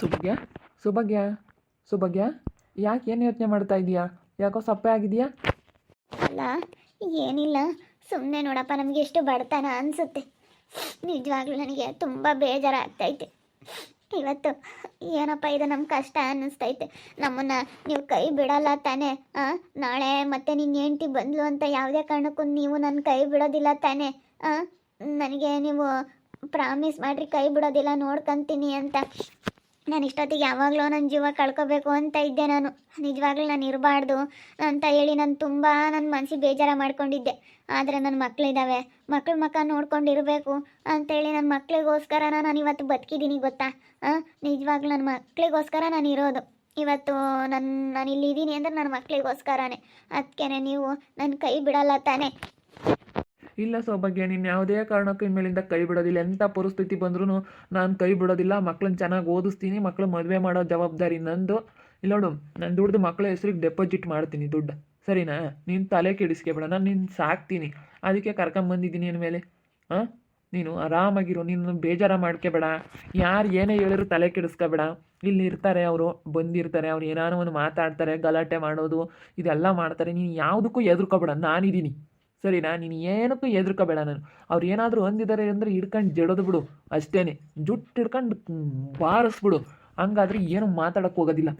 ಸುಭಾಗ್ಯ? ಸುಭಾಗ್ಯ? ಸುಭಾಗ್ಯ? ಯಾಕೆ ಏನು ಯೋಚನೆ ಮಾಡ್ತಾ ಇದೀಯಾ? ಯಾಕೋ ಸಪ್ಪೆ ಆಗಿದೆಯಾ? ಅಲ್ಲ, ಏನಿಲ್ಲ. ಸುಮ್ಮನೆ ನೋಡಪ್ಪ, ನಮಗೆ ಎಷ್ಟು ಬಡತನ ಅನಿಸುತ್ತೆ. ನಿಜವಾಗ್ಲೂ ನನಗೆ ತುಂಬ ಬೇಜಾರಾಗ್ತೈತೆ. ಇವತ್ತು ಏನಪ್ಪ ಇದು ನಮ್ಮ ಕಷ್ಟ ಅನ್ನಿಸ್ತೈತೆ. ನಮ್ಮನ್ನು ನೀವು ಕೈ ಬಿಡಲ್ಲ ತಾನೇ, ಆ? ನಾಳೆ ಮತ್ತೆ ನಿನ್ನ ಹೆಂಡ್ತಿ ಬಂದ್ಲು ಅಂತ ಯಾವುದೇ ಕಾರಣಕ್ಕೂ ನೀವು ನನ್ನ ಕೈ ಬಿಡೋದಿಲ್ಲ ತಾನೇ, ಆ? ನನಗೆ ನೀವು ಪ್ರಾಮಿಸ್ ಮಾಡಿರಿ, ಕೈ ಬಿಡೋದಿಲ್ಲ, ನೋಡ್ಕೊಂತೀನಿ ಅಂತ. ನಾನು ಇಷ್ಟೊತ್ತಿಗೆ ಯಾವಾಗಲೂ ನನ್ನ ಜೀವ ಕಳ್ಕೊಬೇಕು ಅಂತ ಇದ್ದೆ ನಾನು. ನಿಜವಾಗ್ಲೂ ನಾನು ಇರಬಾರ್ದು ಅಂತ ಹೇಳಿ ನಾನು ತುಂಬ ನನ್ನ ಮನಸ್ಸಿಗೆ ಬೇಜಾರ ಮಾಡ್ಕೊಂಡಿದ್ದೆ. ಆದರೆ ನನ್ನ ಮಕ್ಕಳಿದ್ದಾವೆ ಮಕ್ಳ ಮಕ್ಕ ನೋಡ್ಕೊಂಡು ಇರಬೇಕು ಅಂತೇಳಿ ನನ್ನ ಮಕ್ಕಳಿಗೋಸ್ಕರ ನಾನು ಇವತ್ತು ಬದುಕಿದ್ದೀನಿ ಗೊತ್ತಾ? ನಿಜವಾಗ್ಲೂ ನನ್ನ ಮಕ್ಕಳಿಗೋಸ್ಕರ ನಾನು ಇರೋದು. ಇವತ್ತು ನನ್ನ ನಾನು ಇಲ್ಲಿ ಇದ್ದೀನಿ ಅಂದರೆ ನನ್ನ ಮಕ್ಕಳಿಗೋಸ್ಕರನೇ ಅದಕ್ಕೆ ನೀವು ನನ್ನ ಕೈ ಬಿಡಲ್ಲ ತಾನೇ. ಇಲ್ಲ ಸೌಭಾಗ್ಯ, ನೀನು ಯಾವುದೇ ಕಾರಣಕ್ಕೂ ಇನ್ಮೇಲಿಂದ ಕೈ ಬಿಡೋದಿಲ್ಲ. ಎಂಥ ಪರಿಸ್ಥಿತಿ ಬಂದ್ರೂ ನಾನು ಕೈ ಬಿಡೋದಿಲ್ಲ. ಮಕ್ಳನ್ನ ಚೆನ್ನಾಗಿ ಓದಿಸ್ತೀನಿ. ಮಕ್ಳು ಮದುವೆ ಮಾಡೋ ಜವಾಬ್ದಾರಿ ನಂದು. ಇಲ್ಲ ನೋಡು, ನಾನು ದುಡ್ದು ಮಕ್ಳ ಹೆಸ್ರಿಗೆ ಡೆಪಾಸಿಟ್ ಮಾಡ್ತೀನಿ ದುಡ್ಡು. ಸರಿನಾ? ನೀನು ತಲೆ ಕೆಡಿಸ್ಕೊಬೇಡ ನಾನು ನಿನ್ನ ಸಾಕ್ತೀನಿ. ಅದಕ್ಕೆ ಕರ್ಕೊಂಬಂದಿದ್ದೀನಿ ಅಂದಮೇಲೆ ಹಾಂ? ನೀನು ಆರಾಮಾಗಿರು. ನೀನು ಬೇಜಾರ ಮಾಡ್ಕೋಬೇಡ ಯಾರು ಏನೇ ಹೇಳಿದ್ರು ತಲೆ ಕೆಡಿಸ್ಕೋಬೇಡ ಇಲ್ಲಿ ಇರ್ತಾರೆ ಅವರು, ಬಂದಿರ್ತಾರೆ. ಅವ್ರು ಏನಾರು ಒಂದು ಮಾತಾಡ್ತಾರೆ, ಗಲಾಟೆ ಮಾಡೋದು, ಇದೆಲ್ಲ ಮಾಡ್ತಾರೆ. ನೀನು ಯಾವುದಕ್ಕೂ ಎದುರ್ಕೋಬೇಡ ನಾನಿದ್ದೀನಿ. ಸರಿನಾ ನೀನು ಏನಕ್ಕೂ ಹೆದರ್ಕೋಬೇಡ ನಾನು. ಅವ್ರು ಏನಾದರೂ ಹೊಂದಿದ್ದಾರೆ ಅಂದರೆ ಹಿಡ್ಕೊಂಡು ಜಡೋದು ಬಿಡು. ಅಷ್ಟೇ ಜುಟ್ಟು ಹಿಡ್ಕೊಂಡು ಬಾರಿಸ್ಬಿಡು. ಹಂಗಾದ್ರೆ ಏನು ಮಾತಾಡಕ್ಕೆ ಹೋಗೋದಿಲ್ಲ.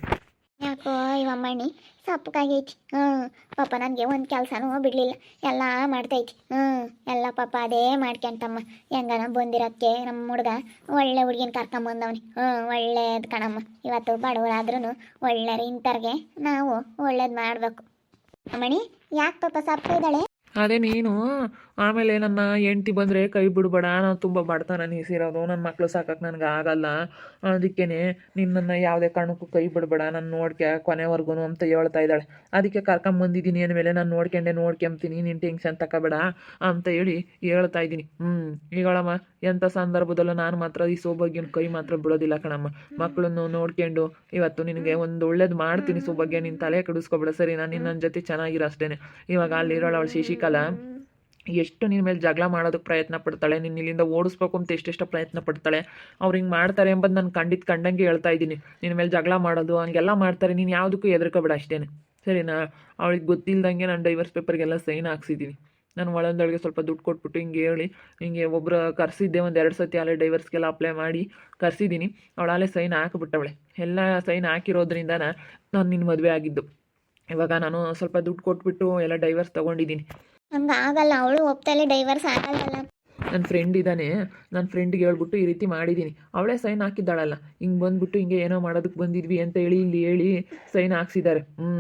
ಯಾಕೋ ಇವಮ್ಮಣ್ಣಿ ಸಪ್ಪಗಾಗೈತಿ. ಹ್ಞೂ ಪಾಪ ನನಗೆ ಒಂದು ಕೆಲಸನೂ ಬಿಡಲಿಲ್ಲ. ಎಲ್ಲ ಮಾಡ್ತೈತಿ ಹ್ಞೂ ಎಲ್ಲ ಪಾಪ ಅದೇ ಮಾಡ್ಕೊಂತಮ್ಮ. ಹೆಂಗನ ಬಂದಿರೋಕ್ಕೆ ನಮ್ಮ ಹುಡುಗ? ಒಳ್ಳೆ ಹುಡುಗಿನ ಕರ್ಕೊಂಬಂದವನಿ. ಹ್ಞೂ ಒಳ್ಳೇದು ಕಣಮ್ಮ. ಇವತ್ತು ಬಡವರಾದ್ರೂ ಒಳ್ಳೆ ಇಂಥವ್ರಿಗೆ ನಾವು ಒಳ್ಳೇದು ಮಾಡಬೇಕು. ಅಮ್ಮಣಿ ಯಾಕೆ ಪಾಪ ಸಪ್ಪ ಇದ್ದಾಳೆ ಅದೇ ನೀನು ಆಮೇಲೆ ನನ್ನ ಹೆಂಡ್ತಿ ಬಂದರೆ ಕೈ ಬಿಡಬೇಡ, ನಾನು ತುಂಬ ಬಡತನ ನೀಸಿರೋದು ನನ್ನ ಮಕ್ಕಳು ಸಾಕಕ್ಕೆ ನನಗೆ ಆಗಲ್ಲ. ಅದಕ್ಕೇ ನಿನ್ನನ್ನು ಯಾವುದೇ ಕಾರಣಕ್ಕೂ ಕೈ ಬಿಡಬೇಡ, ನಾನು ನೋಡ್ಕೆ ಕೊನೆವರೆಗೂ ಅಂತ ಹೇಳ್ತಾ ಇದ್ದಾಳೆ. ಅದಕ್ಕೆ ಕರ್ಕೊಂಬಂದಿದ್ದೀನಿ ಅಂದಮೇಲೆ ನಾನು ನೋಡ್ಕೊಂಡೆ ನೋಡ್ಕೊಂತೀನಿ ನೀನು ಟೆನ್ಷನ್ ತಗೋಬೇಡ ಅಂತ ಹೇಳಿ ಹೇಳ್ತಾ ಇದ್ದೀನಿ. ಹ್ಞೂ ಈಗಳಮ್ಮ ಎಂಥ ಸಂದರ್ಭದಲ್ಲೂ ನಾನು ಮಾತ್ರ ಈ ಸೌಭಾಗ್ಯನ ಕೈ ಮಾತ್ರ ಬಿಡೋದಿಲ್ಲ ಕಣಮ್ಮ. ಮಕ್ಕಳನ್ನು ನೋಡ್ಕೊಂಡು ಇವತ್ತು ನಿನಗೆ ಒಂದು ಒಳ್ಳೇದು ಮಾಡ್ತೀನಿ ಸೌಭಾಗ್ಯ ನಿನ್ನ ತಲೆ ಕೆಡಿಸ್ಕೊಬೇಡ. ಸರಿ ನಾನು ನಿನ್ನ ಜೊತೆ ಚೆನ್ನಾಗಿರೋ ಅಷ್ಟೇ ಇವಾಗ ಅಲ್ಲಿರೋಳು ಅವಳು ಶಶಿಕಲಾ. ಎಷ್ಟು ನಿನ್ನ ಮೇಲೆ ಜಗಳ ಮಾಡೋದಕ್ಕೆ ಪ್ರಯತ್ನ ಪಡ್ತಾಳೆ ನಿನ್ನ ಇಲ್ಲಿಂದ ಓಡಿಸ್ಬೇಕು ಅಂತ ಎಷ್ಟೆಷ್ಟು ಪ್ರಯತ್ನ ಪಡ್ತಾಳೆ, ಅವ್ರು ಹಿಂಗೆ ಮಾಡ್ತಾರೆ ಎಂಬುದು ನಾನು ಖಂಡಿತ ಕಂಡಂಗೆ ಹೇಳ್ತಾ ಇದ್ದೀನಿ. ನಿನ್ನ ಮೇಲೆ ಜಗಳ ಮಾಡೋದು, ಹಂಗೆಲ್ಲ ಮಾಡ್ತಾರೆ, ನೀನು ಯಾವುದಕ್ಕೂ ಹೆದರ್ಕೋಬೇಡ ಅಷ್ಟೇ ಸರಿನಾ? ಅವಳಿಗೆ ಗೊತ್ತಿಲ್ದಂಗೆ ನಾನು ಡೈವರ್ಸ್ ಪೇಪರ್ಗೆಲ್ಲ ಸೈನ್ ಹಾಕ್ಸಿದ್ದೀನಿ ನಾನು ಒಳಂದೊಳಗೆ ಸ್ವಲ್ಪ ದುಡ್ಡು ಕೊಟ್ಬಿಟ್ಟು ಹಿಂಗೆ ಹೇಳಿ, ಹಿಂಗೆ ಒಬ್ಬರು ಕರೆಸಿದ್ದೆ ಒಂದು ಎರಡು ಸತಿ ಅಲ್ಲೇ ಡೈವರ್ಸ್ಗೆಲ್ಲ ಅಪ್ಲೈ ಮಾಡಿ ಕರೆಸಿದ್ದೀನಿ ಅವಳಲ್ಲೇ ಸೈನ್ ಹಾಕಿಬಿಟ್ಟವಳೆ. ಎಲ್ಲ ಸೈನ್ ಹಾಕಿರೋದ್ರಿಂದ ನಾನು ನಿನ್ನ ಮದುವೆ ಆಗಿದ್ದು. ಇವಾಗ ನಾನು ಸ್ವಲ್ಪ ದುಡ್ಡು ಕೊಟ್ಬಿಟ್ಟು ಎಲ್ಲ ಡೈವರ್ಸ್ ತೊಗೊಂಡಿದ್ದೀನಿ ನಮ್ಗೆ ಆಗಲ್ಲ ಅವಳು ಒಪ್ತಲ್ಲಿ ಡೈವರ್ಸ್ ಆಗಲ್ಲ ನನ್ನ ಫ್ರೆಂಡ್ ಇದ್ದಾನೆ ನನ್ನ ಫ್ರೆಂಡ್ಗೆ ಹೇಳ್ಬಿಟ್ಟು ಈ ರೀತಿ ಮಾಡಿದ್ದೀನಿ ಅವಳೇ ಸೈನ್ ಹಾಕಿದ್ದಾಳಲ್ಲ. ಹಿಂಗೆ ಬಂದ್ಬಿಟ್ಟು ಹಿಂಗೆ ಏನೋ ಮಾಡೋದಕ್ಕೆ ಬಂದಿದ್ವಿ ಅಂತ ಹೇಳಿ, ಇಲ್ಲಿ ಹೇಳಿ ಸೈನ್ ಹಾಕ್ಸಿದ್ದಾರೆ. ಹ್ಞೂ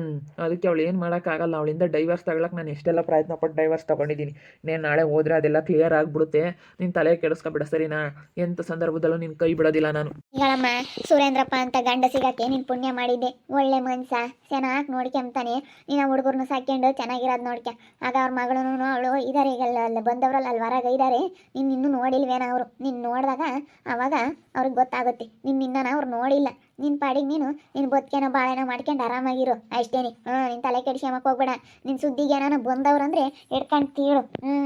ಅದಕ್ಕೆ ಅವಳು ಏನು ಮಾಡೋಕ್ಕಾಗಲ್ಲ ಅವಳಿಂದ ಡೈವರ್ಸ್ ತಗೊಳಕ್ಕೆ ನಾನು ಎಷ್ಟೆಲ್ಲ ಪ್ರಯತ್ನ ಪಟ್ಟು ಡೈವರ್ಸ್ ತೊಗೊಂಡಿದ್ದೀನಿ ನೀನು ನಾಳೆ ಹೋದ್ರೆ ಅದೆಲ್ಲ ಕ್ಲಿಯರ್ ಆಗಿಬಿಡುತ್ತೆ. ನಿನ್ನ ತಲೆ ಕೆಡಿಸ್ಕೊಬೇಡ, ಸರಿನಾ? ಎಂಥ ಸಂದರ್ಭದಲ್ಲೂ ನಿನ್ನ ಕೈ ಬಿಡೋದಿಲ್ಲ ನಾನು. ಹೇಳಮ್ಮ, ಸುರೇಂದ್ರಪ್ಪ ಅಂತ ಗಂಡ ಸಿಗಕ್ಕೆ ನೀನು ಪುಣ್ಯ ಮಾಡಿದ್ದೆ. ಒಳ್ಳೆ ಮನ್ಸ. ಚೆನ್ನಾಗಿ ನೋಡ್ಕೊಂತಾನೆ ನೀನು ಹುಡುಗರನ್ನ ಸಾಕೊಂಡು ಚೆನ್ನಾಗಿರೋದು ನೋಡ್ಕ ಆಗ ಅವ್ರ ಮಗಳೂ ಅವಳು ಇದಾರೆ ಈಗ ಅಲ್ಲಿ ಬಂದವರಲ್ಲಿ, ಅಲ್ಲಿ ಹೊರಗೆ ಇದ್ದಾರೆ ನೀನು ಇನ್ನೂ ನೋಡಿಲ್ವೇನ ಅವರು? ನೀನು ನೋಡಿದಾಗ ಅವಾಗ ಅವ್ರಿಗೆ ಗೊತ್ತಾಗುತ್ತೆ. ನಿನ್ನ ನಿನ್ನ ಅವ್ರು ನೋಡಿಲ್ಲ. ನಿನ್ನ ಪಾಡಿಗೆ ನೀನು ನಿನ್ನ ಬದುಕೇನೋ ಬಾಳೆನೋ ಮಾಡ್ಕೊಂಡು ಆರಾಮಾಗಿರು. ಅಷ್ಟೇನಿ. ಹ್ಞೂ ನಿನ್ನ ತಲೆ ಕೆಡಿಸ್ಕೊಂಬಕ್ಕೆ ಹೋಗ್ಬೇಡ. ನಿನ್ನ ಸುದ್ದಿಗೆ ಏನಾನ ಬಂದವ್ರಂದ್ರೆ ಹಿಡ್ಕೊಂಡು ತೀಳು ಹ್ಞೂ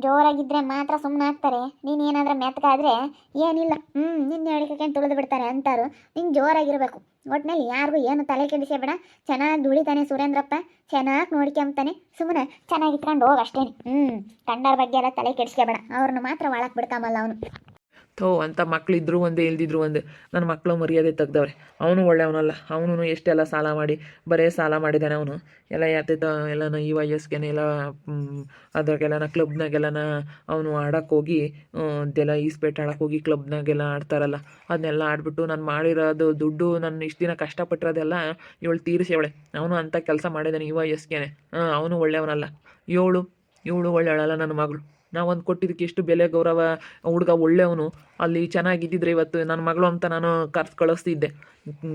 ಜೋರಾಗಿದ್ದರೆ ಮಾತ್ರ ಸುಮ್ಮನೆ ಆಗ್ತಾರೆ. ನೀನು ಏನಾದ್ರೆ ಮೆತ್ಕಾದ್ರೆ ಏನಿಲ್ಲ. ಹ್ಞೂ ನಿನ್ನ ಹೇಳ್ಕೊಂಡು ತುಳಿದು ಬಿಡ್ತಾರೆ ಅಂತಾರು. ನಿನ್ ಜೋರಾಗಿರ್ಬೇಕು. ಒಟ್ನಲ್ಲಿ ಯಾರಿಗೂ ಏನು ತಲೆ ಕೆಡಿಸಬೇಡ ಚೆನ್ನಾಗಿ ದುಡಿತಾನೆ ಸುರೇಂದ್ರಪ್ಪ. ಚೆನ್ನಾಗಿ ನೋಡ್ಕೊಂತಾನೆ ಸುಮ್ಮನೆ ಚೆನ್ನಾಗಿ ಇಟ್ಕೊಂಡು ಹೋಗಿ ಅಷ್ಟೇನೆ. ಹ್ಞೂ ಕಂಡರ ಬಗ್ಗೆ ಎಲ್ಲ ತಲೆ ಕೆಡಿಸ್ಕೋಬೇಡ ಅವ್ರನ್ನ ಮಾತ್ರ ಒಳಗೆ ಬಿಡ್ಕೊಂಬಲ್ಲ ಅವನು. ಥೋ ಅಂತ ಮಕ್ಳಿದ್ರು ಒಂದೇ, ಇಲ್ದಿದ್ರು ಒಂದು, ನನ್ನ ಮಕ್ಕಳು ಮರ್ಯಾದೆ ತೆಗ್ದವ್ರೆ. ಅವನು ಒಳ್ಳೆಯವನಲ್ಲ. ಅವನು ಎಷ್ಟೆಲ್ಲ ಸಾಲ ಮಾಡಿ, ಬರೇ ಸಾಲ ಮಾಡಿದ್ದಾನೆ ಅವನು. ಎಲ್ಲ ಯಾತೈತ ಎಲ್ಲನ ಈ ವಯಸ್ಸಿಗೆ ಎಲ್ಲ ಅದ್ರಾಗೆಲ್ಲನ ಕ್ಲಬ್ನಾಗೆಲ್ಲನ ಅವನು ಆಡಕ್ಕೆ ಹೋಗಿ ಅದೆಲ್ಲ ಈಸ್ಪೇಟ್ ಆಡೋಕೆ ಹೋಗಿ ಕ್ಲಬ್ನಾಗೆಲ್ಲ ಆಡ್ತಾರಲ್ಲ. ಅದನ್ನೆಲ್ಲ ಆಡ್ಬಿಟ್ಟು ನಾನು ಮಾಡಿರೋದು ದುಡ್ಡು, ನಾನು ಇಷ್ಟು ದಿನ ಕಷ್ಟಪಟ್ಟಿರೋದೆಲ್ಲ ಇವಳು ತೀರಿಸ್ಯವಳೆ ಅವನು ಅಂಥ ಕೆಲಸ ಮಾಡಿದ್ದಾನೆ ಈ ಹಾಂ ಅವನು ಒಳ್ಳೆಯವನಲ್ಲ. ಇವಳು ಇವಳು ಒಳ್ಳೆಯವಳಲ್ಲ ನನ್ನ ಮಗಳು. ನಾವೊಂದು ಕೊಟ್ಟಿದ್ದಕ್ಕೆ ಎಷ್ಟು ಬೆಲೆ, ಗೌರವ, ಹುಡುಗ ಒಳ್ಳೆಯವನು, ಅಲ್ಲಿ ಚೆನ್ನಾಗಿದ್ದಿದ್ರೆ ಇವತ್ತು ನನ್ನ ಮಗಳು ಅಂತ ನಾನು ಕರ್ಸ್ ಕಳಿಸ್ತಿದ್ದೆ.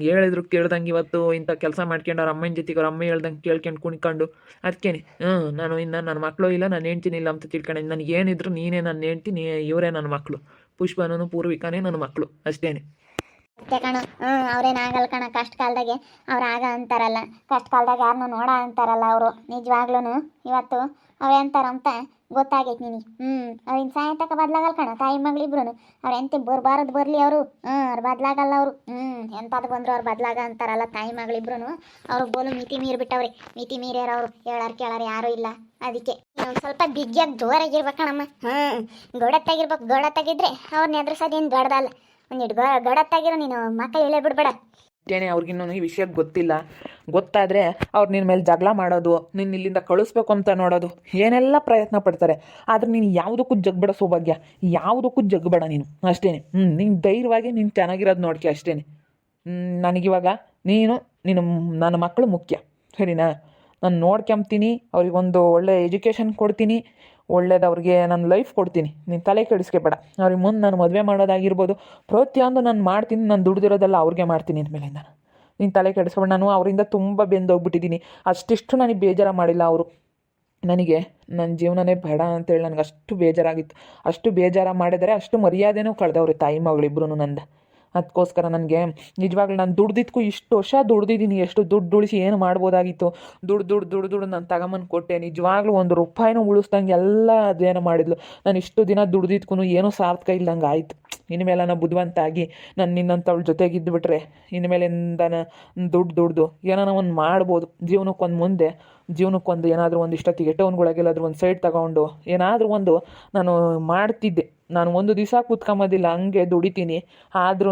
ಹೇಳಿದ್ರು, ಕೇಳ್ದಂಗೆ ಇವತ್ತು ಇಂಥ ಕೆಲಸ ಮಾಡ್ಕೊಂಡು ಅವ್ರ ಅಮ್ಮನ ಜೊತೆಗೆ ಅವ್ರ ಅಮ್ಮ ಹೇಳ್ದಂಗೆ ಕೇಳ್ಕೊಂಡು ಕುಣ್ಕೊಂಡು ಅದಕ್ಕೇನೆ ಹ್ಞೂ ನಾನು ಇನ್ನು ನನ್ನ ಮಕ್ಕಳು ಇಲ್ಲ ನಾನು ಹೆಂಡ್ತೀನಿ ಇಲ್ಲ ಅಂತ ತಿಳ್ಕೊಂಡು. ನನಗೆ ಏನಿದ್ರು ನೀನೇ ನನ್ನ ಹೆಂಡ್ತೀನಿ ಇವರೇ ನನ್ನ ಮಕ್ಕಳು. ಪುಷ್ಪನೂ ಪೂರ್ವಿಕಾನೇ ನನ್ನ ಮಕ್ಕಳು, ಅಷ್ಟೇನೆ. ಅಷ್ಟೇ ಕಣ ಹ್ಞೂ ಅವ್ರೇನು ಆಗಲ್ಲ ಕಣ, ಕಷ್ಟ ಕಾಲದಾಗೆ ಅವ್ರು ಆಗ ಅಂತಾರಲ್ಲ. ಕಷ್ಟ ಕಾಲದಾಗ ಯಾರನ್ನೂ ನೋಡ ಅಂತಾರಲ್ಲ ಅವರು ನಿಜವಾಗ್ಲೂ ಇವತ್ತು ಅವ್ರು ಅಂತಾರಂತ. ಗೊತ್ತಾಗೈತೆ ನಿನಗೆ. ಹ್ಞೂ ಅವ್ರಿನ ಸಾಯಂತಕ ಬದಲಾಗಲ್ಲ ಕಣ, ತಾಯಿ ಮಗಳಿಬ್ರು ಅವ್ರು ಎಂತ ಬರ್ಬಾರದು ಬರಲಿ ಅವರು. ಹ್ಞೂ ಅವ್ರು ಬದಲಾಗಲ್ಲ ಅವರು. ಹ್ಞೂ ಎಂಥದ್ದು ಬಂದ್ರು ಅವ್ರು ಬದಲಾಗ ಅಂತಾರಲ್ಲ ತಾಯಿ ಮಗಳಿಬ್ರು ಅವ್ರು ಬೋಲು ಮಿತಿ ಮೀರಿ ಬಿಟ್ಟವ್ರಿ. ಮಿತಿ ಮೀರ್ಯಾರ ಅವರು. ಹೇಳಾರ ಕೇಳಾರ ಯಾರೂ ಇಲ್ಲ ಅದಕ್ಕೆ. ಒಂದು ಸ್ವಲ್ಪ ಬಿಗ್ಗಿಯಾಗಿ ಜೋರಾಗಿರ್ಬೇಕಣಮ್ಮ ಹಾಂ ಗೊಡತ್ತಾಗಿರ್ಬೇಕು, ಗೊಡತ್ತಾಗಿದ್ರೆ ಅವ್ರನ್ನ ಎದುರಿಸೋದೇನು ದೊಡ್ಡದಲ್ಲ. ಒಂದಿಟ್ಟು ಗೊ, ಗೊಡತ್ತಾಗಿರೋ ನೀನು ಮಕ್ಕಳು ಹೇಳೇ ಬಿಡ್ಬೇಡ ಏನೇ ಅವ್ರಿಗಿನ್ನೂ ಈ ವಿಷಯ ಗೊತ್ತಿಲ್ಲ. ಗೊತ್ತಾದರೆ ಅವ್ರು ನಿನ್ನ ಮೇಲೆ ಜಗಳ ಮಾಡೋದು ನಿನ್ನ ಇಲ್ಲಿಂದ ಕಳಿಸ್ಬೇಕು ಅಂತ ನೋಡೋದು, ಏನೆಲ್ಲ ಪ್ರಯತ್ನ ಪಡ್ತಾರೆ. ಆದರೆ ನೀನು ಯಾವುದಕ್ಕೂ ಜಗ್ಬೇಡ ಸೌಭಾಗ್ಯ. ಯಾವುದಕ್ಕೂ ಜಗ್ಬೇಡ ನೀನು. ಅಷ್ಟೇ ಹ್ಞೂ ನೀನು ಧೈರ್ಯವಾಗಿ ನೀನು ಚೆನ್ನಾಗಿರೋದು ನೋಡ್ಕೆ ಅಷ್ಟೇ ನನಗಿವಾಗ ನೀನು ನಿನ್ನ ನನ್ನ ಮಕ್ಕಳು ಮುಖ್ಯ. ಸರಿನಾ? ನಾನು ನೋಡ್ಕೊಂತೀನಿ ಅವ್ರಿಗೊಂದು ಒಳ್ಳೆ ಎಜುಕೇಷನ್ ಕೊಡ್ತೀನಿ. ಒಳ್ಳೇದು ಅವ್ರಿಗೆ ನನ್ನ ಲೈಫ್ ಕೊಡ್ತೀನಿ. ನೀನು ತಲೆ ಕೆಡಿಸ್ಕೊಬೇಡ ಅವ್ರಿಗೆ ಮುಂದೆ ನಾನು ಮದುವೆ ಮಾಡೋದಾಗಿರ್ಬೋದು ಪ್ರತಿಯೊಂದು ನಾನು ಮಾಡ್ತೀನಿ, ನಾನು ದುಡ್ದಿರೋದೆಲ್ಲ ಅವ್ರಿಗೆ ಮಾಡ್ತೀನಿ ನಾನು ನೀನು ತಲೆ ಕೆಡಿಸ್ಬೇಡ ನಾನು ಅವರಿಂದ ತುಂಬ ಬೆಂದೋಗ್ಬಿಟ್ಟಿದ್ದೀನಿ. ಅಷ್ಟಿಷ್ಟು ನನಗೆ ಬೇಜಾರು ಮಾಡಿಲ್ಲ ಅವರು. ನನಗೆ ನನ್ನ ಜೀವನನೇ ಬೇಡ ಅಂತೇಳಿ ನನಗೆ ಅಷ್ಟು ಬೇಜಾರಾಗಿತ್ತು. ಅಷ್ಟು ಬೇಜಾರು ಮಾಡಿದರೆ ಅಷ್ಟು ಮರ್ಯಾದೆನೂ ಕಳೆದವ್ರಿ ತಾಯಿ ಮಗಳಿಬ್ರು ನಂದು. ಅದಕ್ಕೋಸ್ಕರ ನನಗೆ. ನಿಜವಾಗ್ಲೂ ನಾನು ದುಡ್ದಿದ್ದಕ್ಕೂ ಇಷ್ಟು ವರ್ಷ ದುಡ್ದಿದ್ದೀನಿ, ಎಷ್ಟು ದುಡ್ಡು ಉಳಿಸಿ ಏನು ಮಾಡ್ಬೋದಾಗಿತ್ತು. ದುಡ್ಡು ದುಡ್ಡು ದುಡ್ಡು ದುಡ್ಡು ನಾನು ತಗೊಂಬಂದು ಕೊಟ್ಟೆ. ನಿಜವಾಗ್ಲೂ ಒಂದು ರೂಪಾಯಿನೂ ಉಳಿಸ್ದಂಗೆ ಎಲ್ಲ ಅದೇನೋ ಮಾಡಿದ್ಲು. ನಾನು ಇಷ್ಟು ದಿನ ದುಡ್ದಿದ್ಕೂ ಏನೂ ಸಾರ್ಥಕ ಇಲ್ದಂಗೆ ಆಯಿತು. ಇನ್ಮೇಲೆ ನಾನು ಬುದ್ಧಿವಂತ ಆಗಿ ನಾನು ನಿನ್ನಂಥವ್ಳ ಜೊತೆಗಿದ್ದುಬಿಟ್ರೆ ಇನ್ಮೇಲಿಂದ ದುಡ್ಡು ದುಡ್ದು ಏನಾನ ಒಂದು ಮಾಡ್ಬೋದು. ಜೀವನಕ್ಕೊಂದು ಮುಂದೆ, ಜೀವನಕ್ಕೊಂದು ಏನಾದರೂ ಒಂದು ಇಷ್ಟೊತ್ತಿಗೆ ಅದ್ರ ಒಂದು ಸೈಡ್ ತಗೊಂಡು ಏನಾದರೂ ಒಂದು ನಾನು ಮಾಡ್ತಿದ್ದೆ. ನಾನು ಒಂದು ದಿವಸ ಕೂತ್ಕೊಂಬೋದಿಲ್ಲ, ಹಂಗೆ ದುಡಿತೀನಿ. ಆದ್ರೂ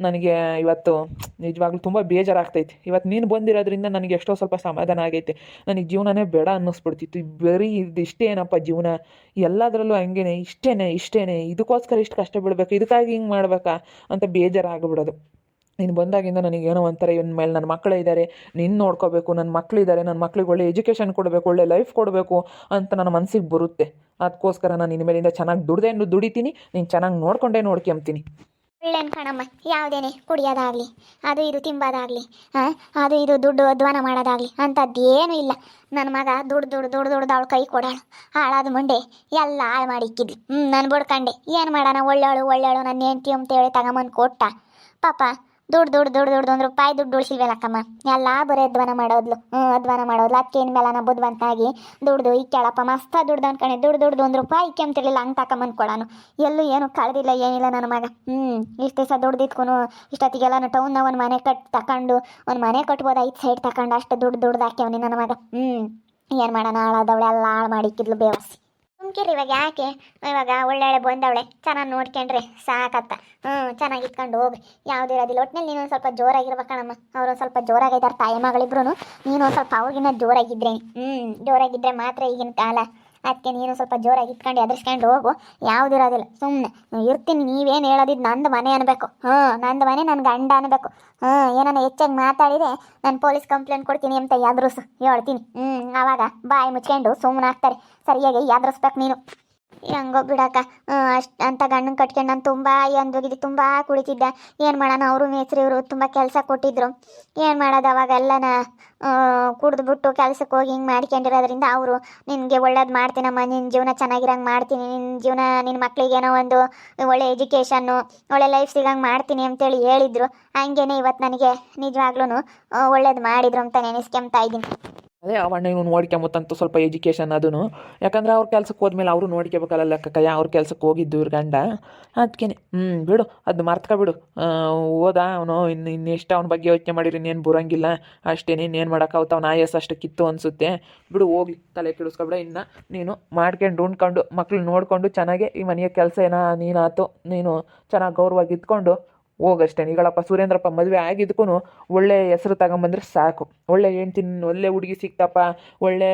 ನನಗೆ ಇವತ್ತು ನಿಜವಾಗ್ಲೂ ತುಂಬ ಬೇಜಾರಾಗ್ತೈತಿ. ಇವತ್ತು ನೀನು ಬಂದಿರೋದ್ರಿಂದ ನನಗೆ ಎಷ್ಟೋ ಸ್ವಲ್ಪ ಸಮಾಧಾನ ಆಗೈತೆ. ನನಗೆ ಜೀವನನೇ ಬೇಡ ಅನ್ನಿಸ್ಬಿಡ್ತಿತ್ತು. ಬರೀ ಇದು ಇಷ್ಟೇ ಏನಪ್ಪ ಜೀವನ? ಎಲ್ಲದರಲ್ಲೂ ಹಂಗೇನೆ, ಇಷ್ಟೇನೆ ಇಷ್ಟೇನೆ. ಇದಕ್ಕೋಸ್ಕರ ಇಷ್ಟು ಕಷ್ಟ ಬಿಡ್ಬೇಕು ಇದಕ್ಕಾಗಿ ಹಿಂಗೆ ಮಾಡ್ಬೇಕಾ ಅಂತ ಬೇಜಾರಾಗ್ಬಿಡೋದು. ನೀನು ಬಂದಾಗಿಂದ ನನಗೆ ಏನೋ ಒಂಥರ ಇವ್ನ ಮೇಲೆ ನನ್ನ ಮಕ್ಕಳೇ ಇದ್ದಾರೆ ನಿನ್ನ ನೋಡ್ಕೋಬೇಕು ನನ್ನ ಮಕ್ಕಳಿದ್ದಾರೆ ನನ್ನ ಮಕ್ಳಿಗೆ ಒಳ್ಳೆ ಎಜುಕೇಷನ್ ಕೊಡಬೇಕು, ಒಳ್ಳೆ ಲೈಫ್ ಕೊಡಬೇಕು ಅಂತ ನನ್ನ ಮನಸ್ಸಿಗೆ ಬರುತ್ತೆ. ಅದಕ್ಕೋಸ್ಕರ ನಾನು ಇನ್ಮೇಲಿಂದ ಚೆನ್ನಾಗಿ ದುಡ್ದೇನು ದುಡಿತೀನಿ, ನೀನು ಚೆನ್ನಾಗಿ ನೋಡ್ಕೊಂಡೇ ನೋಡ್ಕೊಂತೀನಿ ಒಳ್ಳೆನ್ ಕಣಮ್ಮ, ಯಾವುದೇನೆ, ಕುಡಿಯೋದಾಗಲಿ, ಅದು ಇದು ತಿಂಬೋದಾಗಲಿ ಹಾಂ ಅದು ಇದು ದುಡ್ಡು ಅಧ್ವಾನ ಮಾಡೋದಾಗಲಿ ಅಂಥದ್ದೇನೂ ಇಲ್ಲ. ನನ್ನ ಮಗ ದುಡ್ಡು ದುಡ್ಡು ದುಡ್ಡು ದುಡ್ದು ಅವಳು ಕೈ ಕೊಡೋಳು, ಹಾಳಾದ ಮುಂಡೆ, ಎಲ್ಲ ಹಾಳು ಮಾಡಿಕ್ಕಿದ್ಲು ಹ್ಞೂ ನಾನು ಬಡ್ಕಂಡೆ, ಏನು ಮಾಡೋಣ ಒಳ್ಳೆಯವಳು ಒಳ್ಳೆಯವಳು ನನ್ನ ಹೆಂಡತಿ ಅಂತೇಳಿ ತಗೊಂಬಂದು ಕೊಟ್ಟ. ಪಾಪ ದುಡ್ಡು ದುಡ್ಡು ದುಡ್ಡು ದುಡ್ಡು ಒಂದು ರೂಪಾಯಿ ದುಡ್ಡು ಉಳಿಸಿಲ್ವಲ್ಲಕ್ಕಮ್ಮ ಎಲ್ಲ ಬರೀ ಅಧ್ವಾನ ಮಾಡೋದ್ಲು. ಹ್ಞೂ ಅಧ್ವಾನ ಮಾಡೋದ್ಲು. ಅದಕ್ಕೆ ಇನ್ಮೇಲೆ ನಾ ಬುದ್ಧವಂತಾಗಿ ದುಡ್ದು ಇಕ್ಕಾಳಪ್ಪ ಮಸ್ತ ದುಡ್ದು ಅನ್ಕೊಂಡೆ. ದುಡ್ಡು ದುಡ್ದು ಒಂದು ರೂಪಾಯಿ ಇಕ್ಕೆಂತಿರ್ಲಿಲ್ಲ ಹಂಗೆ ತಗೊಂಬಂದು ಕೊಡಾನು ಎಲ್ಲೂ ಏನು ಕಳೆದಿಲ್ಲ, ಏನಿಲ್ಲ ನನ್ನ ಮಗ. ಹ್ಞೂ ಇಷ್ಟು ದಿವಸ ದುಡ್ದಿದ್ಕು ಇಷ್ಟೊತ್ತಿಗೆಲ್ಲ ಟೌನ್ನ ಒಂದು ಮನೆ ಕಟ್ ತಕೊಂಡು, ಒಂದು ಮನೆ ಕಟ್ಬೋದು ಐದು ಸೈಡ್ ತಕೊಂಡು ಅಷ್ಟು ದುಡ್ಡು ದುಡ್ದು ಹಾಕ್ಯವನಿ ನನ್ನ ಮಗ. ಹ್ಞೂ ಏನು ಮಾಡೋಣ? ಹಾಳಾದವಳೆಲ್ಲ ಹಾಳು ಮಾಡಿಕ್ಕಿದ್ಲು ಬೇವಸಿ. ಸುಮ್ಕಿರಿ ಇವಾಗ ಯಾಕೆ? ಇವಾಗ ಒಳ್ಳೆ ಬಂದವಳೆ. ಚೆನ್ನಾಗಿ ನೋಡ್ಕೊಂಡ್ರೆ ಸಾಕತ್ತ. ಹ್ಞೂ ಚೆನ್ನಾಗಿ ಇಟ್ಕೊಂಡು ಹೋಗ್ರಿ ಯಾವುದೇ ಇರೋದಿಲ್ಲ. ಒಟ್ಟಿನಲ್ಲಿ ನೀನು ಸ್ವಲ್ಪ ಜೋರಾಗಿರ್ಬೇಕಣಮ್ಮ ಅವರು ಸ್ವಲ್ಪ ಜೋರಾಗಿದ್ದಾರೆ ತಾಯಿ ಮಗಳಿಬ್ರು ನೀನು ಸ್ವಲ್ಪ ಅವ್ರಿಗಿನ್ನ ಜೋರಾಗಿದ್ರೆ. ಹ್ಞೂ ಜೋರಾಗಿದ್ದರೆ ಮಾತ್ರ ಈಗಿನ ಕಾಲ. ಅದಕ್ಕೆ ನೀನು ಸ್ವಲ್ಪ ಜೋರಾಗಿ ಇಟ್ಕೊಂಡು ಎದುರಿಸ್ಕೊಂಡು ಹೋಗು. ಯಾವ್ದು ಇರೋದಿಲ್ಲ. ಸುಮ್ಮನೆ ಇರ್ತೀನಿ, ನೀವೇನು ಹೇಳೋದಿದ್ದು ನಂದು ಮನೆ ಅನ್ಬೇಕು. ಹಾಂ, ನಂದು ಮನೆ ನನ್ನ ಗಂಡ ಅನ್ಬೇಕು. ಹಾಂ ಏನನ್ನ ಹೆಚ್ಚಾಗಿ ಮಾತಾಡಿದೆ ನಾನು ಪೊಲೀಸ್ ಕಂಪ್ಲೇಂಟ್ ಕೊಡ್ತೀನಿ ಅಂತ ಎದುರಿಸು. ಹೇಳ್ತೀನಿ. ಹ್ಞೂ ಆವಾಗ ಬಾಯಿ ಮುಚ್ಕೊಂಡು ಸುಮ್ಮನೆ ಆಗ್ತಾರೆ. ಸರಿಯಾಗಿ ಎದುರಿಸ್ಬೇಕು ನೀನು. ಹೆಂಗೋ ಬಿಡಕ್ಕ. ಅಷ್ಟು ಅಂತ ಗಂಡನ ಕಟ್ಕೊಂಡು ನಾನು ತುಂಬ ಎಂದೋಗಿದ್ದೆ ತುಂಬ ಕುಳಿತಿದ್ದೆ. ಏನು ಮಾಡೋಣ, ಅವರು ಮೇಸ್ರಿ ಇವರು ತುಂಬ ಕೆಲಸ ಕೊಟ್ಟಿದ್ರು. ಏನು ಮಾಡೋದು ಅವಾಗೆಲ್ಲನ ಕುಡಿದ್ಬಿಟ್ಟು ಕೆಲ್ಸಕ್ಕೆ ಹೋಗಿ ಹಿಂಗೆ ಮಾಡ್ಕೊಂಡಿರೋದ್ರಿಂದ ಅವರು, ನಿನಗೆ ಒಳ್ಳೇದು ಮಾಡ್ತೀನಮ್ಮ ನಿನ್ನ ಜೀವನ ಚೆನ್ನಾಗಿರಂಗೆ ಮಾಡ್ತೀನಿ ನಿನ್ನ ಜೀವನ ನಿನ್ನ ಮಕ್ಕಳಿಗೇನೋ ಒಂದು ಒಳ್ಳೆ ಎಜುಕೇಷನ್ನು ಒಳ್ಳೆ ಲೈಫ್ ಸಿಗಂಗೆ ಮಾಡ್ತೀನಿ ಅಂತೇಳಿ ಹೇಳಿದ್ರು. ಹಂಗೇನೆ ಇವತ್ತು ನನಗೆ ನಿಜವಾಗ್ಲೂ ಒಳ್ಳೇದು ಮಾಡಿದ್ರು ಅಂತ ನೆನೆಸ್ಕೊಂತಾ ಇದ್ದೀನಿ. ಅದೇ ಅವಣ್ಣ ಇವನು ನೋಡ್ಕೊಂಬತ್ತಂತೂ ಸ್ವಲ್ಪ ಎಜುಕೇಷನ್ ಅದೂ ಯಾಕಂದ್ರೆ ಅವ್ರ ಕೆಲ್ಸಕ್ಕೆ ಹೋದ್ಮೇಲೆ ಅವರು ನೋಡ್ಕೋಬೇಕಲ್ಲ ಲೆಕ್ಕಕ್ಕ ಅವ್ರ ಕೆಲ್ಸಕ್ಕೆ ಹೋಗಿದ್ದು ಇವ್ರ ಗಂಡ. ಅದಕ್ಕೆ ಹ್ಞೂ ಬಿಡು, ಅದು ಮರ್ತ್ಕೊಬಿಡು ಓದ ಅವನು ಇನ್ನು ಇನ್ನೆಷ್ಟು ಅವನ ಬಗ್ಗೆ ಯೋಚನೆ ಮಾಡಿರಿ ಇನ್ನೇನು ಬರೋಂಗಿಲ್ಲ. ಅಷ್ಟೇ ಇನ್ನೇನು ಮಾಡೋಕ್ಕಾಗುತ್ತೆ ಅವ್ನ ಆಯಸ್ ಅಷ್ಟು ಕಿತ್ತು ಅನಿಸುತ್ತೆ. ಬಿಡು ಹೋಗಿ ತಲೆ ಕೆಡಿಸ್ಕೊಬಿಡ. ಇನ್ನು ನೀನು ಮಾಡ್ಕೊಂಡು ಉಂಡ್ಕೊಂಡು ಮಕ್ಳು ನೋಡಿಕೊಂಡು ಚೆನ್ನಾಗೆ ಈ ಮನೆಯ ಕೆಲಸ ಏನೋ ನೀನಾತು, ನೀನು ಚೆನ್ನಾಗಿ ಗೌರವಾಗಿ ಇದ್ಕೊಂಡು ಹೋಗಷ್ಟೇ ಈಗಳಪ್ಪ ಸುರೇಂದ್ರಪ್ಪ ಮದುವೆ ಆಗಿದ್ದಕ್ಕೂ ಒಳ್ಳೆ ಹೆಸರು ತಗೊಂಬಂದ್ರೆ ಸಾಕು. ಒಳ್ಳೆ ಹೆಣ್ತಿನ ಒಳ್ಳೆ ಹುಡುಗಿ ಸಿಕ್ತಪ್ಪ, ಒಳ್ಳೆ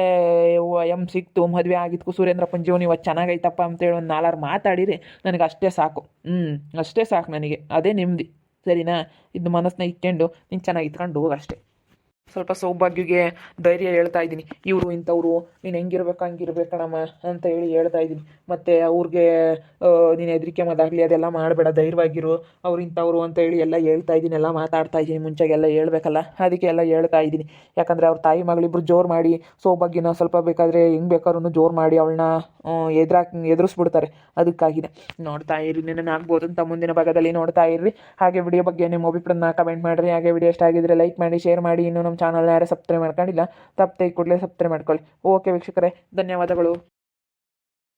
ಎಂ ಸಿಕ್ತು, ಮದುವೆ ಆಗಿದ್ದಕ್ಕೂ ಸುರೇಂದ್ರಪ್ಪನ ಜೀವನ ಇವತ್ತು ಚೆನ್ನಾಗೈತಪ್ಪ ಅಂತೇಳಿ ಒಂದು ನಾಲ್ಕು ಮಾತಾಡಿರಿ, ನನಗೆ ಅಷ್ಟೇ ಸಾಕು. ಹ್ಞೂ ಅಷ್ಟೇ ಸಾಕು ನನಗೆ, ಅದೇ ನೆಮ್ಮದಿ ಸರಿನಾ? ಇದು ಮನಸ್ಸನ್ನ ಇಟ್ಕೊಂಡು ನೀನು ಚೆನ್ನಾಗಿ ಇಟ್ಕೊಂಡು ಹೋಗು ಅಷ್ಟೇ. ಸ್ವಲ್ಪ ಸೌಭಾಗ್ಯಗೆ ಧೈರ್ಯ ಹೇಳ್ತಾ ಇದ್ದೀನಿ. ಇವರು ಇಂಥವ್ರು, ನೀನು ಹೆಂಗಿರ್ಬೇಕು ಹಂಗಿರ್ಬೇಕಣಮ್ಮ ಅಂತ ಹೇಳಿ ಹೇಳ್ತಾ ಇದ್ದೀನಿ. ಮತ್ತು ಅವ್ರಿಗೆ ನೀನು ಹೆದರಿಕೆ ಮದಾಗಲಿ ಅದೆಲ್ಲ ಮಾಡಬೇಡ, ಧೈರ್ಯವಾಗಿರು. ಅವ್ರು ಇಂಥವ್ರು ಅಂತ ಹೇಳಿ ಎಲ್ಲ ಹೇಳ್ತಾ ಇದ್ದೀನಿ, ಎಲ್ಲ ಮಾತಾಡ್ತಾ ಇದ್ದೀನಿ, ಮುಂಚೆಗೆಲ್ಲ ಹೇಳ್ಬೇಕಲ್ಲ? ಅದಕ್ಕೆ ಎಲ್ಲ ಹೇಳ್ತಾ ಇದ್ದೀನಿ. ಯಾಕಂದರೆ ಅವ್ರ ತಾಯಿ ಮಗಳಿಬ್ರು ಜೋರು ಮಾಡಿ, ಸೌಭಾಗ್ಯನ ಸ್ವಲ್ಪ ಬೇಕಾದರೆ ಹೆಂಗೆ ಬೇಕಾದ್ರೂ ಜೋರು ಮಾಡಿ ಅವಳನ್ನ ಎದುರಾಕ್ ಎದುರಿಸ್ಬಿಡ್ತಾರೆ. ಅದಕ್ಕಾಗಿದೆ. ನೋಡ್ತಾ ಇರಿ ನೆನೆ ಆಗ್ಬೋದು ಅಂತ ಮುಂದಿನ ಭಾಗದಲ್ಲಿ ನೋಡ್ತಾ ಇರ್ರಿ. ಹಾಗೆ ವಿಡಿಯೋ ಬಗ್ಗೆ ನಿಮ್ಮ ಅಭಿಪ್ರಾಯನ ಕಮೆಂಟ್ ಮಾಡಿರಿ. ಹಾಗೆ ವಿಡಿಯೋ ಇಷ್ಟ ಆಗಿದ್ರೆ ಲೈಕ್ ಮಾಡಿ ಶೇರ್ ಮಾಡಿ. ಇನ್ನೂ ನಮ್ಮ ಚಾನಲ್ನ ಯಾರು ಸಬ್ಸ್ಕ್ರೈಬ್ ಮಾಡ್ಕೊಂಡಿಲ್ಲ ತಪ್ಪದೆ ಕೂಡಲೇ ಸಬ್ಸ್ಕ್ರೈಬ್ ಮಾಡ್ಕೊಳ್ಳಿ. ಓಕೆ ವೀಕ್ಷಕರೇ ಧನ್ಯವಾದಗಳು.